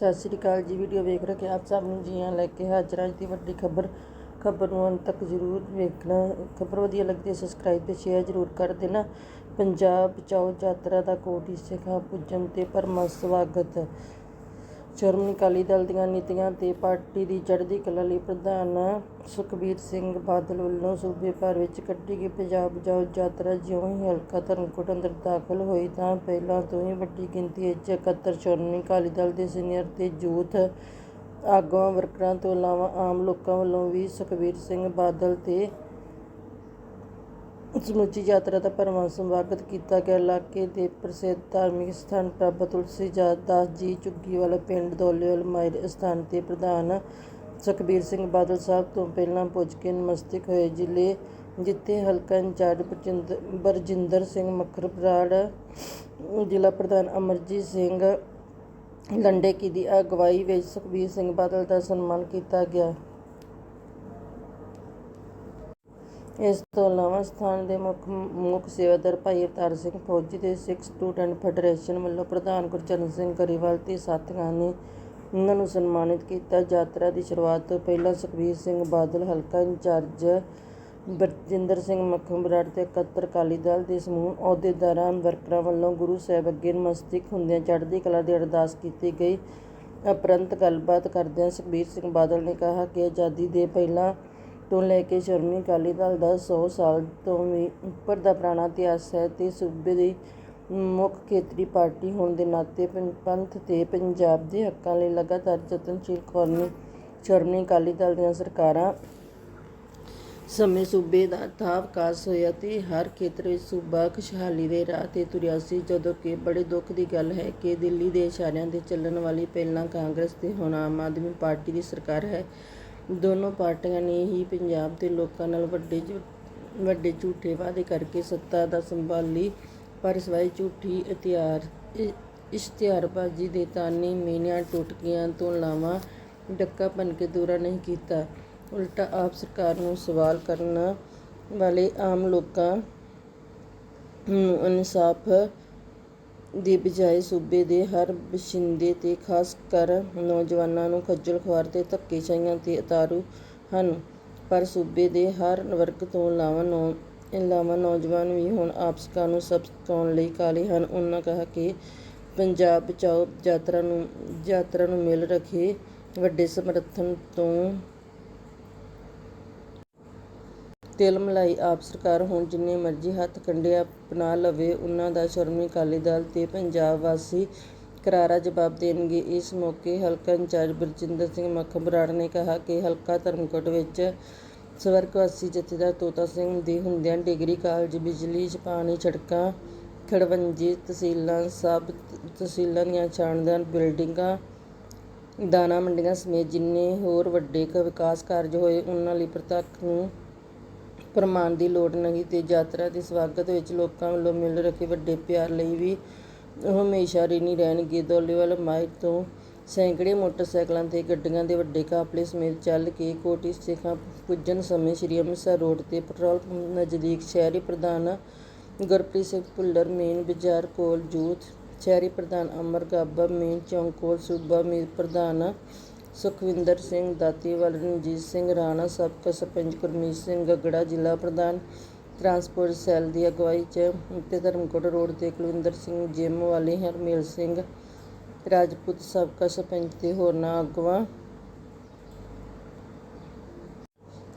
ਸਤਿ ਸ੍ਰੀ ਅਕਾਲ ਜੀ ਵੀਡੀਓ ਵੇਖ ਰਹੇ ਆਪ ਸਭ ਨੂੰ ਜੀਆਂ ਲੈ ਕੇ ਹਾਜ਼ਰ ਅੱਜ ਦੀ ਵੱਡੀ ਖਬਰ। ਖਬਰ ਨੂੰ ਅੰਤ ਤੱਕ ਜ਼ਰੂਰ ਵੇਖਣਾ। ਖਬਰ ਵਧੀਆ ਲੱਗਦੀ ਹੈ ਸਬਸਕ੍ਰਾਈਬ ਤੇ ਸ਼ੇਅਰ ਜ਼ਰੂਰ ਕਰ ਦੇਣਾ। ਪੰਜਾਬ ਬਚਾਓ ਯਾਤਰਾ ਦਾ ਕੋਟੀ ਸਿਖਾ ਪੁੱਜਣ ਤੇ ਭਰਮਾ ਸਵਾਗਤ। ਸ਼੍ਰੋਮਣੀ ਅਕਾਲੀ ਦਲ ਦੀਆਂ ਨੀਤੀਆਂ ਅਤੇ ਪਾਰਟੀ ਦੀ ਚੜ੍ਹਦੀ ਕਲਾ ਲਈ ਪ੍ਰਧਾਨ ਸੁਖਬੀਰ ਸਿੰਘ ਬਾਦਲ ਵੱਲੋਂ ਸੂਬੇ ਭਰ ਵਿੱਚ ਕੱਢੀ ਗਈ ਪੰਜਾਬ ਜਾਓ ਯਾਤਰਾ ਜਿਉਂ ਹੀ ਹਲਕਾ ਧਰਮਕੋਟ ਅੰਦਰ ਦਾਖਲ ਹੋਈ ਤਾਂ ਪਹਿਲਾਂ ਤੋਂ ਹੀ ਵੱਡੀ ਗਿਣਤੀ ਵਿੱਚ ਇਕੱਤਰ ਸ਼੍ਰੋਮਣੀ ਅਕਾਲੀ ਦਲ ਦੇ ਸੀਨੀਅਰ ਤੇ ਯੂਥ ਆਗੂਆਂ, ਵਰਕਰਾਂ ਤੋਂ ਇਲਾਵਾ ਆਮ ਲੋਕਾਂ ਵੱਲੋਂ ਵੀ ਸੁਖਬੀਰ ਸਿੰਘ ਬਾਦਲ ਤੇ ਸਮੁੱਚੀ ਯਾਤਰਾ ਦਾ ਭਰਵਾਂ ਸਵਾਗਤ ਕੀਤਾ ਗਿਆ। ਇਲਾਕੇ ਦੇ ਪ੍ਰਸਿੱਧ ਧਾਰਮਿਕ ਸਥਾਨ ਬਾਬਾ ਤੁਲਸੀ ਦਾਸ ਜੀ ਝੁੱਗੀ ਵਾਲਾ ਪਿੰਡ ਦੌਲੇਵਾਲ ਮਾਇਰ ਸਥਾਨ ਤੇ ਪ੍ਰਧਾਨ ਸੁਖਬੀਰ ਸਿੰਘ ਬਾਦਲ ਸਾਹਿਬ ਤੋਂ ਪਹਿਲਾਂ ਪੁੱਜ ਕੇ ਨਮਸਤਕ ਹੋਏ ਜ਼ਿਲ੍ਹੇ ਜਿੱਥੇ ਹਲਕਾ ਇੰਚਾਰਜ ਬਰਜਿੰਦਰ ਬਰਜਿੰਦਰ ਸਿੰਘ ਮੱਖਰਪਰਾੜ, ਜ਼ਿਲ੍ਹਾ ਪ੍ਰਧਾਨ ਅਮਰਜੀਤ ਸਿੰਘ ਲੰਡੇਕੀ ਦੀ ਅਗਵਾਈ ਵਿੱਚ ਸੁਖਬੀਰ ਸਿੰਘ ਬਾਦਲ ਦਾ ਸਨਮਾਨ ਕੀਤਾ ਗਿਆ। ਇਸ ਤੋਂ ਇਲਾਵਾ ਸਥਾਨ ਦੇ ਮੁੱਖ ਮੁੱਖ ਸੇਵਾਦਾਰ ਭਾਈ ਅਵਤਾਰ ਸਿੰਘ ਫੌਜੀ ਦੇ ਸਿੱਖ ਸਟੂਡੈਂਟ ਫੈਡਰੇਸ਼ਨ ਵੱਲੋਂ ਪ੍ਰਧਾਨ ਗੁਰਚਰਨ ਸਿੰਘ ਗਰੀਵਾਲ ਤੇ ਸਾਥੀਆਂ ਨੇ ਉਹਨਾਂ ਨੂੰ ਸਨਮਾਨਿਤ ਕੀਤਾ। ਯਾਤਰਾ ਦੀ ਸ਼ੁਰੂਆਤ ਤੋਂ ਪਹਿਲਾਂ ਸੁਖਬੀਰ ਸਿੰਘ ਬਾਦਲ, ਹਲਕਾ ਇੰਚਾਰਜ ਬਰਜਿੰਦਰ ਸਿੰਘ ਮੱਖਣ ਬਰਾੜ ਤੇ ਇਕੱਤਰ ਅਕਾਲੀ ਦਲ ਦੇ ਸਮੂਹ ਅਹੁਦੇਦਾਰਾਂ, ਵਰਕਰਾਂ ਵੱਲੋਂ ਗੁਰੂ ਸਾਹਿਬ ਅੱਗੇ ਨਮਸਤਕ ਹੁੰਦਿਆਂ ਚੜ੍ਹਦੀ ਕਲਾ ਦੀ ਅਰਦਾਸ ਕੀਤੀ ਗਈ। ਉਪਰੰਤ ਗੱਲਬਾਤ ਕਰਦਿਆਂ ਸੁਖਬੀਰ ਸਿੰਘ ਬਾਦਲ ਨੇ ਕਿਹਾ ਕਿ ਆਜ਼ਾਦੀ ਦੇ ਪਹਿਲਾਂ ਤੋਂ ਲੈ ਕੇ ਸ਼੍ਰੋਮਣੀ ਅਕਾਲੀ ਦਲ ਦਾ ਸੌ ਸਾਲ ਤੋਂ ਵੀ ਉੱਪਰ ਦਾ ਪੁਰਾਣਾ ਇਤਿਹਾਸ ਹੈ ਅਤੇ ਸੂਬੇ ਦੀ ਮੁੱਖ ਖੇਤਰੀ ਪਾਰਟੀ ਹੋਣ ਦੇ ਨਾਤੇ ਪੰਥ ਅਤੇ ਪੰਜਾਬ ਦੇ ਹੱਕਾਂ ਲਈ ਲਗਾਤਾਰ ਯਤਨਸ਼ੀਲ ਕੌਮੀ ਸ਼੍ਰੋਮਣੀ ਅਕਾਲੀ ਦਲ ਦੀਆਂ ਸਰਕਾਰਾਂ ਸਮੇਂ ਸੂਬੇ ਦਾ ਥਾਂ ਵਿਕਾਸ ਹੋਇਆ ਤੇ ਹਰ ਖੇਤਰ ਵਿੱਚ ਸੂਬਾ ਖੁਸ਼ਹਾਲੀ ਦੇ ਰਾਹ ਤੇ ਤੁਰਿਆ ਸੀ, ਜਦੋਂ ਕਿ ਬੜੇ ਦੁੱਖ ਦੀ ਗੱਲ ਹੈ ਕਿ ਦਿੱਲੀ ਦੇ ਇਸ਼ਾਰਿਆਂ ਤੇ ਚੱਲਣ ਵਾਲੀ ਪਹਿਲਾਂ ਕਾਂਗਰਸ ਤੇ ਹੁਣ ਆਮ ਆਦਮੀ ਪਾਰਟੀ ਦੀ ਸਰਕਾਰ ਹੈ। ਦੋਨੋਂ ਪਾਰਟੀਆਂ ਨੇ ਹੀ ਪੰਜਾਬ ਦੇ ਲੋਕਾਂ ਨਾਲ ਵੱਡੇ ਵੱਡੇ ਝੂਠੇ ਵਾਅਦੇ ਕਰਕੇ ਸੱਤਾ ਦਾ ਸੰਭਾਲੀ, ਪਰ ਸਵਾਈ ਝੂਠੀ ਇਤਿਹਾਰ ਇਸ਼ਤਿਹਾਰਬਾਜ਼ੀ ਦੇ ਤਾਨੇ ਮੀਨਿਆਂ ਟੁਟਕੀਆਂ ਤੋਂ ਇਲਾਵਾ ਡੱਕਾ ਬਣ ਕੇ ਦੂਰਾ ਨਹੀਂ ਕੀਤਾ। ਉਲਟਾ ਆਪ ਸਰਕਾਰ ਨੂੰ ਸਵਾਲ ਕਰਨ ਵਾਲੇ ਆਮ ਲੋਕਾਂ ਨੂੰ ਇਨਸਾਫ ਦੀ ਬਜਾਏ ਸੂਬੇ ਦੇ ਹਰ ਵਸਿੰਦੇ ਤੇ ਖਾਸ ਕਰ ਨੌਜਵਾਨਾਂ ਨੂੰ ਖੱਜਲ ਖੁਆਰ ਤੇ ਧੱਕੇਸ਼ਾਹੀਆਂ ਤੇ ਉਤਾਰੂ ਹਨ। ਪਰ ਸੂਬੇ ਦੇ ਹਰ ਵਰਗ ਤੋਂ ਇਲਾਵਾ ਨੌ, ਇਲਾਵਾ ਨੌਜਵਾਨ ਵੀ ਹੁਣ ਆਪਸਕਾਂ ਨੂੰ ਸਬਕਾਉਣ ਲਈ ਕਾਲੇ ਹਨ। ਉਹਨਾਂ ਕਿਹਾ ਕਿ ਪੰਜਾਬ ਬਚਾਓ, ਯਾਤਰਾ ਨੂੰ ਯਾਤਰਾ ਨੂੰ ਮਿਲ ਰਹੇ ਵੱਡੇ ਸਮਰਥਨ ਤੋਂ ਤਿਲ ਮਲਾਈ ਆਪ ਸਰਕਾਰ ਹੁਣ ਜਿੰਨੇ ਮਰਜ਼ੀ ਹੱਥ ਕੰਡੇ ਅਪਣਾ ਲਵੇ, ਉਹਨਾਂ ਦਾ ਸ਼੍ਰੋਮਣੀ ਅਕਾਲੀ ਦਲ ਤੇ ਪੰਜਾਬ ਵਾਸੀ ਕਰਾਰਾ ਜਵਾਬ ਦੇਣਗੇ। ਇਸ ਮੌਕੇ ਹਲਕਾ ਇੰਚਾਰਜ ਬਰਜਿੰਦਰ ਸਿੰਘ ਮੱਖਣ ਬਰਾੜ ਨੇ ਕਿਹਾ ਕਿ ਹਲਕਾ ਧਰਮਕੋਟ ਵਿੱਚ ਸਵਰਗਵਾਸੀ ਜਥੇਦਾਰ ਤੋਤਾ ਸਿੰਘ ਦੇ ਹੁੰਦਿਆਂ ਡਿਗਰੀ ਕਾਲਜ, ਬਿਜਲੀ, ਪਾਣੀ, ਸੜਕਾਂ, ਖੜਵੰਜੀ ਤਹਿਸੀਲਾਂ ਸਭ ਤਹਿਸੀਲਾਂ ਦੀਆਂ ਸ਼ਾਨਦਾਰ ਬਿਲਡਿੰਗਾਂ ਦਾਣਾ ਮੰਡੀਆਂ ਸਮੇਤ ਜਿੰਨੇ ਹੋਰ ਵੱਡੇ ਵਿਕਾਸ ਕਾਰਜ ਹੋਏ, ਉਹਨਾਂ ਲਈ ਪ੍ਰਤੱਖ ਨੂੰ ਪ੍ਰਮਾਣ ਦੀ ਲੋੜ ਨਹੀਂ ਤੇ ਯਾਤਰਾ ਦੇ ਸਵਾਗਤ ਵਿੱਚ ਲੋਕਾਂ ਵੱਲੋਂ ਮਿਲ ਰਹੇ ਵੱਡੇ ਪਿਆਰ ਲਈ ਵੀ ਉਹ ਹਮੇਸ਼ਾ ਰਿਣੀ ਰਹਿਣਗੇ। ਦੌਲੇਵਾਲ ਮਾਈ ਤੋਂ ਸੈਂਕੜੇ ਮੋਟਰਸਾਈਕਲਾਂ ਤੇ ਗੱਡੀਆਂ ਦੇ ਵੱਡੇ ਕਾਫਲੇ ਸਮੇਤ ਚੱਲ ਕੇ ਕੋਟੀ ਸਿੱਖਾਂ ਪੁੱਜਣ ਸਮੇਂ ਸ੍ਰੀ ਅੰਮ੍ਰਿਤਸਰ ਰੋਡ ਤੇ ਪੈਟਰੋਲ ਪੰਪ ਨਜ਼ਦੀਕ ਸ਼ਹਿਰੀ ਪ੍ਰਧਾਨ ਗੁਰਪ੍ਰੀਤ ਸਿੰਘ ਭੁੱਲਰ, ਮੇਨ ਬਾਜ਼ਾਰ ਕੋਲ ਜੂਥ ਸ਼ਹਿਰੀ ਪ੍ਰਧਾਨ ਅਮਰ ਗਾਬਾ, ਮੇਨ ਚੌਂਕ ਕੋਲ ਸੂਬਾ ਮੀਤ ਪ੍ਰਧਾਨ ਸੁਖਵਿੰਦਰ ਸਿੰਘ ਦਾਤੀਵਾਲ ਰਣਜੀਤ ਸਿੰਘ ਰਾਣਾ, ਸਾਬਕਾ ਸਰਪੰਚ ਗੁਰਮੀਤ ਸਿੰਘ ਗਗੜਾ, ਜ਼ਿਲ੍ਹਾ ਪ੍ਰਧਾਨ ਟਰਾਂਸਪੋਰਟ ਸੈੱਲ ਦੀ ਅਗਵਾਈ 'ਚ ਤੇ ਧਰਮਕੋਟ ਰੋਡ ਤੇ ਕੁਲਵਿੰਦਰ ਸਿੰਘ ਜਿਮ ਵਾਲੇ, ਹਰਮੇਲ ਸਿੰਘ ਰਾਜਪੂਤ, ਸਾਬਕਾ ਸਰਪੰਚ ਤੇ ਹੋਰਨਾਂ ਆਗੂਆਂ।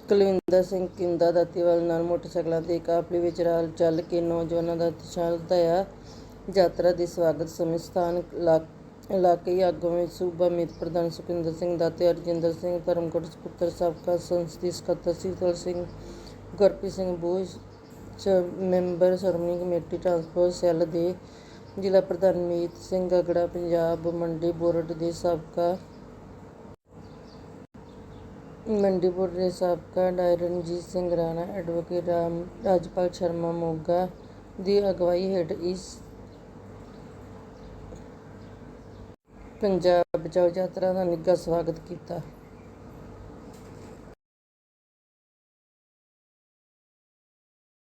ਕੁਲਵਿੰਦਰ ਸਿੰਘ ਕਿੰਦਾ ਦਾਤੀਵਾਲ ਨਾਲ ਮੋਟਰਸਾਈਕਲਾਂ ਤੇ ਕਾਫਲੇ ਵਿੱਚ ਰਾਲ ਚੱਲ ਕੇ ਨੌਜਵਾਨਾਂ ਦਾ ਉਤਸ਼ਾਹ ਵਧਾਇਆ। ਯਾਤਰਾ ਦੇ ਸਵਾਗਤ ਸਮੇਂ ਸਥਾਨ ਇਲਾਕਾਈ ਆਗੂਆਂ ਵਿੱਚ ਸੂਬਾ ਮੀਤ ਪ੍ਰਧਾਨ ਸੁਖਿੰਦਰ ਸਿੰਘ ਦਾਤੇ ਅਰਜਿੰਦਰ ਸਿੰਘ ਧਰਮਕੋਟ ਸਪੁੱਤਰ ਸਾਬਕਾ ਸੰਸਦੀ ਸਕੱਤਰ ਸੀਤਲ Singh, Gurpreet Singh Bojh member Shiromani committee transport cell ਦੇ ਜ਼ਿਲ੍ਹਾ ਪ੍ਰਧਾਨ ਮੀਤ ਸਿੰਘ ਅਗੜਾ, ਪੰਜਾਬ ਮੰਡੀ ਬੋਰਡ ਦੇ ਸਾਬਕਾ ਮੰਡੀ ਬੋਰਡ ਦੇ ਸਾਬਕਾ ਡਾਇਰ ਰਣਜੀਤ ਸਿੰਘ ਰਾਣਾ, ਐਡਵੋਕੇਟ ਰਾਮ ਰਾਜਪਾਲ ਸ਼ਰਮਾ ਮੋਗਾ ਦੀ ਅਗਵਾਈ ਹੇਠ ਇਸ ਪੰਜਾਬ ਬਚਾਓ ਯਾਤਰਾ ਦਾ ਨਿੱਘਾ ਸਵਾਗਤ ਕੀਤਾ।